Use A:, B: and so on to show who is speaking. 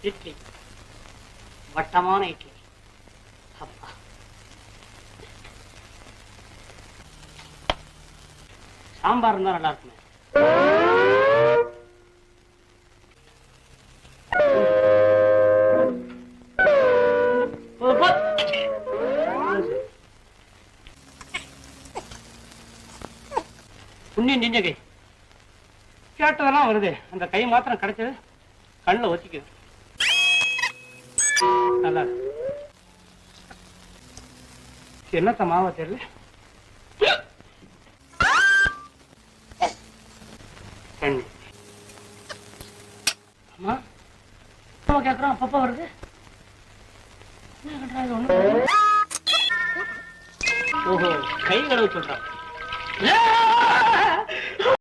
A: இட்லி. வட்டமான இட்லி. அப்பா. சாம்பார் இருந்தா நல்லா இருக்குமே. போ, போ. புண்ணியம் செஞ்ச கை கேட்டதெல்லாம் வருது. அந்த கை மாத்திரம் கிடைச்சது கண்ணில் ஒத்திக்குது. நல்லா இருக்கு. என்னத்த மாவா தெரியல? தண்ணி. அம்மா அம்மா அப்பப்போ வருது. ஓஹோ கை கடவுள் சொல்றான்.